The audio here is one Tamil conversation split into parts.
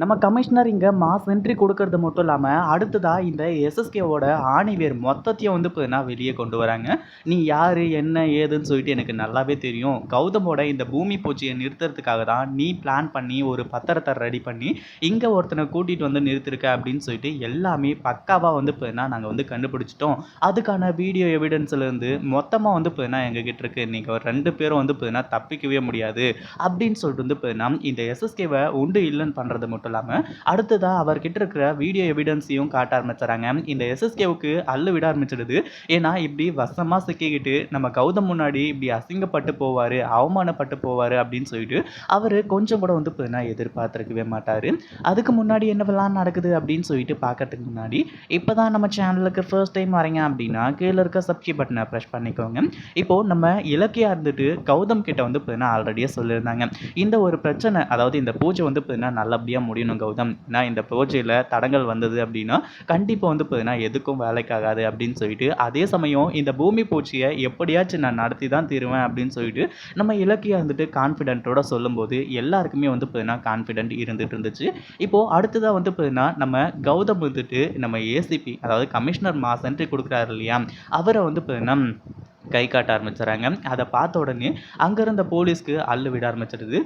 நம்ம கமிஷனர் இங்கே மாஸ் என்ட்ரி கொடுக்கறது மட்டும் இல்லாமல் அடுத்ததாக இந்த எஸ்எஸ்கேவோட ஆணிவேர் மொத்தத்தையும் வந்து பார்த்தீங்கன்னா வெளியே கொண்டு வராங்க. நீ யார் என்ன ஏதுன்னு சொல்லிட்டு எனக்கு நல்லாவே தெரியும். கௌதமோட இந்த பூமி பூச்சியை நிறுத்துறதுக்காக தான் நீ பிளான் பண்ணி ஒரு பத்திரத்தை ரெடி பண்ணி இங்கே ஒருத்தனை கூட்டிகிட்டு வந்து நிறுத்திருக்க அப்படின்னு சொல்லிட்டு எல்லாமே பக்காவாக வந்து பார்த்தீங்கன்னா நாங்கள் வந்து கண்டுபிடிச்சிட்டோம். அதுக்கான வீடியோ எவிடன்ஸ்லேருந்து மொத்தமாக வந்து பார்த்தீங்கன்னா எங்ககிட்ட இருக்குது நீங்கள் ரெண்டு பேரும் வந்து பார்த்தீங்கன்னா தப்பிக்கவே முடியாது. அப்படின்னு சொல்லிட்டு வந்து பார்த்தீங்கன்னா இந்த எஸ்எஸ்கேவை உண்டு இல்லைன்னு பண்ணுறது மட்டும் இல்லாமல் அடுத்ததாக அவர்கிட்ட இருக்கிற வீடியோ எவிடன்ஸையும் காட்ட ஆரம்பிச்சுறாங்க இந்த எஸ்எஸ்கேவுக்கு அள்ளு விட ஆரம்பிச்சிடுது. ஏன்னா இப்படி வசமாக சிக்கிக்கிட்டு நம்ம கௌதம் முன்னாடி இப்படி அசிங்கப்பட்டு போவார் அவமானப்பட்டு போவார் அப்படின்னு சொல்லிட்டு அவர் கொஞ்சம் கூட வந்து பார்த்தீங்கன்னா எதிர்பார்த்துருக்கவே மாட்டார். அதுக்கு முன்னாடி என்னவெல்லாம் நடக்குது அப்படின்னு சொல்லிட்டு பார்க்கறதுக்கு முன்னாடி இப்போ தான் நம்ம சேனலுக்கு ஃபர்ஸ்ட் டைம் வரீங்க அப்படின்னா கீழே இருக்க சப்ஸ்கிரைப் பட்டனை ப்ரெஷ் பண்ணிக்கோங்க. இப்போது நம்ம இலக்கியா இருந்துட்டு கௌதம் கிட்ட வந்து பார்த்தீங்கன்னா ஆல்ரெடியே சொல்லியிருந்தாங்க. இந்த ஒரு பிரச்சனை அதாவது இந்த பூஜை வந்து பார்த்தீங்கன்னா நல்லபடியாக முடியணும் கௌதம். ஏன்னா இந்த ப்ரோஜெக்டில் தடங்கள் வந்தது அப்படின்னா கண்டிப்பாக வந்து பார்த்தீங்கன்னா எதுக்கும் வேலைக்காகாது அப்படின்னு சொல்லிட்டு அதே சமயம் இந்த பூமி பூச்சியை எப்படியாச்சும் நான் நடத்தி தான் தீருவேன் அப்படின்னு சொல்லிட்டு நம்ம இலக்கியா வந்துட்டு கான்ஃபிடென்ட்டோட சொல்லும்போது எல்லாருக்குமே வந்து பார்த்தீங்கன்னா கான்ஃபிடென்ட் இருந்துட்டு இருந்துச்சு. இப்போது அடுத்ததாக வந்து பார்த்தீங்கன்னா நம்ம கௌதம் வந்துட்டு நம்ம ஏசிபி அதாவது கமிஷனர் மாசன்ட்டு கொடுக்குறாரு இல்லையா? அவரை வந்து பார்த்தீங்கன்னா கை காட்ட ஆரம்பிச்சிடறாங்க. அதை பார்த்த உடனே அங்கே இருந்த போலீஸ்க்கு அள்ளு விட ஆரம்பிச்சிடுது.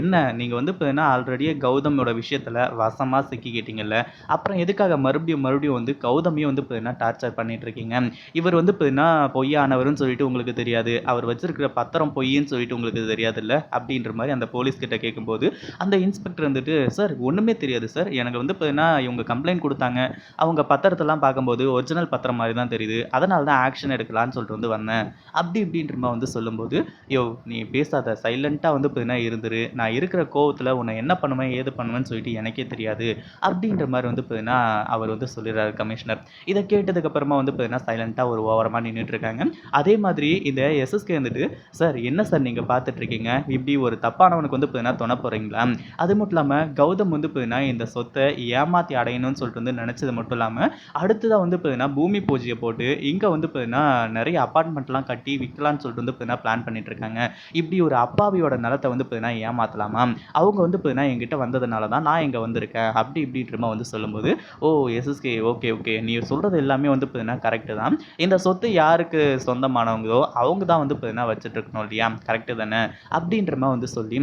என்ன நீங்கள் வந்து பார்த்தீங்கன்னா ஆல்ரெடியே கௌதமோட விஷயத்தில் வசமாக சிக்கிக்கிட்டீங்கல்ல? அப்புறம் எதுக்காக மறுபடியும் மறுபடியும் வந்து கௌதமையும் வந்து பார்த்தீங்கன்னா டார்ச்சர் பண்ணிட்டு இருக்கீங்க? இவர் வந்து பார்த்தீங்கன்னா பொய்யானவர்னு சொல்லிட்டு உங்களுக்கு தெரியாது. அவர் வச்சிருக்கிற பத்திரம் பொய்ன்னு சொல்லிட்டு உங்களுக்கு தெரியாதுல்ல? அப்படின்ற மாதிரி அந்த போலீஸ் கிட்ட கேட்கும்போது அந்த இன்ஸ்பெக்டர் வந்துட்டு சார் ஒன்றுமே தெரியாது சார். எனக்கு வந்து பார்த்தீங்கன்னா இவங்க கம்ப்ளைண்ட் கொடுத்தாங்க. அவங்க பத்திரத்தெல்லாம் பார்க்கும்போது ஒரிஜினல் பத்திரம் மாதிரி தான் தெரியுது. அதனால தான் ஆக்ஷன் எடுக்கலான்னு சொல்லிட்டு வந்து வந்தேன். அப்படி இப்படின்ற மாதிரி வந்து சொல்லும்போது யோ நீ பேசாத. சைலண்ட்டாக வந்து பார்த்தீங்கன்னா இருந்துரு. நான் இருக்கிற கோவத்தில் உன்னை என்ன பண்ணுவேன் ஏது பண்ணுவேன்னு சொல்லிட்டு எனக்கே தெரியாது. அப்படின்ற மாதிரி வந்து பார்த்தீங்கன்னா அவர் வந்து சொல்லிடுறாரு கமிஷனர். இதை கேட்டதுக்கப்புறமா வந்து பார்த்தீங்கன்னா சைலண்ட்டாக ஒரு ஓவரமாக நின்றுட்டு இருக்காங்க. அதே மாதிரி இந்த எஸ்எஸ்கே வந்துட்டு சார் என்ன சார் நீங்கள் பார்த்துட்ருக்கீங்க இப்படி ஒரு தப்பானவனுக்கு வந்து பார்த்தீங்கன்னா துணை போகிறீங்களா அது மட்டும் இல்லாமல் கௌதம் வந்து பார்த்தீங்கன்னா இந்த சொத்தை ஏமாற்றி அடையணும்னு சொல்லிட்டு வந்து நினச்சது மட்டும் இல்லாமல் அடுத்ததாக வந்து பார்த்தீங்கன்னா பூமி பூஜையை போட்டு இங்கே வந்து பார்த்தீங்கன்னா நிறைய அப்பார்ட்மெண்ட் அப்பார்ட்மெண்ட்லாம் கட்டி விற்கலான்னு சொல்லிட்டு வந்து பார்த்தீங்கன்னா பிளான் பண்ணிட்டு இருக்காங்க இப்படி ஒரு அப்பாவியோட நிலத்தை வந்து பார்த்தீங்கன்னா ஏமாற்றலாமா அவங்க வந்து பார்த்தீங்கன்னா என்கிட்ட வந்ததுனால தான் நான் இங்கே வந்திருக்கேன். அப்படி இப்படின்றமா வந்து சொல்லும்போது ஓ எஸ்எஸ்கே ஓகே ஓகே நீ சொல்கிறது எல்லாமே வந்து பார்த்தீங்கன்னா கரெக்டு தான். இந்த சொத்து யாருக்கு சொந்தமானவங்களோ அவங்க தான் வந்து பார்த்தீங்கன்னா வச்சுட்டு இருக்கணும் இல்லையா? கரெக்டு தானே? அப்படின்றமா வந்து சொல்லி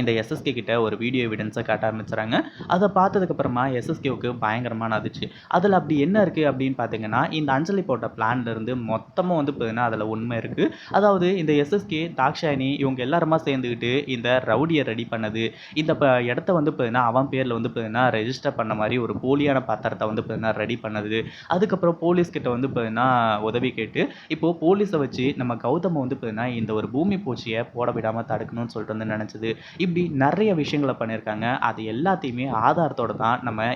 இந்த எஸ்எஸ்கே கிட்ட ஒரு வீடியோ எவிடன்ஸை காட்ட ஆரம்பிச்சுறாங்க. அதை பார்த்ததுக்கப்புறமா எஸ்எஸ்கேவுக்கு பயங்கரமான அதிச்சு அதில் அப்படி என்ன இருக்குது அப்படின்னு பார்த்தீங்கன்னா இந்த அஞ்சலி போட்ட பிளான்லேருந்து மொத்தமாக வந்து பார்த்தீங்கன்னா அதில் உண்மை இருக்குது அதாவது இந்த எஸ்எஸ்கே தாக்ஷாயணி இவங்க எல்லாருமா சேர்ந்துக்கிட்டு இந்த ரவுடியை ரெடி பண்ணது. இந்த ப இடத்த வந்து பார்த்தீங்கன்னா அவன் பேரில் வந்து பார்த்தீங்கன்னா ரெஜிஸ்டர் பண்ண மாதிரி ஒரு போலியான பத்திரத்தை வந்து பார்த்தீங்கன்னா ரெடி பண்ணது. அதுக்கப்புறம் போலீஸ் கிட்ட வந்து பார்த்தீங்கன்னா உதவி கேட்டு இப்போது போலீஸை வச்சு நம்ம கௌதமை வந்து பார்த்தீங்கன்னா இந்த ஒரு பூமி பூச்சியை போட விடாமல் தடுக்கணும்னு சொல்லிட்டு வந்து நினச்சது. இப்படி நிறைய விஷயங்களை பண்ணியிருக்காங்க. அது எல்லாத்தையுமே ஆதாரத்தோடு தான் நம்ம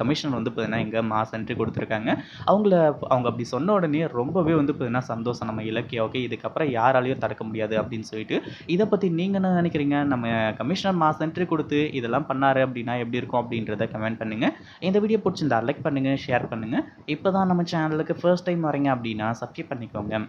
கமிஷனர் வந்து பார்த்தீங்கன்னா இங்கே மாஸ் என்ட்ரி கொடுத்துருக்காங்க. அவங்கள அவங்க அப்படி சொன்ன உடனே ரொம்பவே வந்து பார்த்தீங்கன்னா சந்தோஷம். நம்ம இலக்கியம் ஓகே இதுக்கப்புறம் யாராலையும் தடுக்க முடியாது அப்படின்னு சொல்லிட்டு இதை பற்றி நீங்கள் என்ன நினைக்கிறீங்க? நம்ம கமிஷனர் மாஸ் என்ட்ரி கொடுத்து இதெல்லாம் பண்ணார் அப்படின்னா எப்படி இருக்கும் அப்படின்றத கமெண்ட் பண்ணுங்கள் இந்த வீடியோ பிடிச்சிருந்தா லைக் பண்ணுங்கள் ஷேர் பண்ணுங்கள் இப்போ தான் நம்ம சேனலுக்கு ஃபர்ஸ்ட் டைம் வரீங்க அப்படின்னா சப்ஸ்கிரைப் பண்ணிக்கோங்க.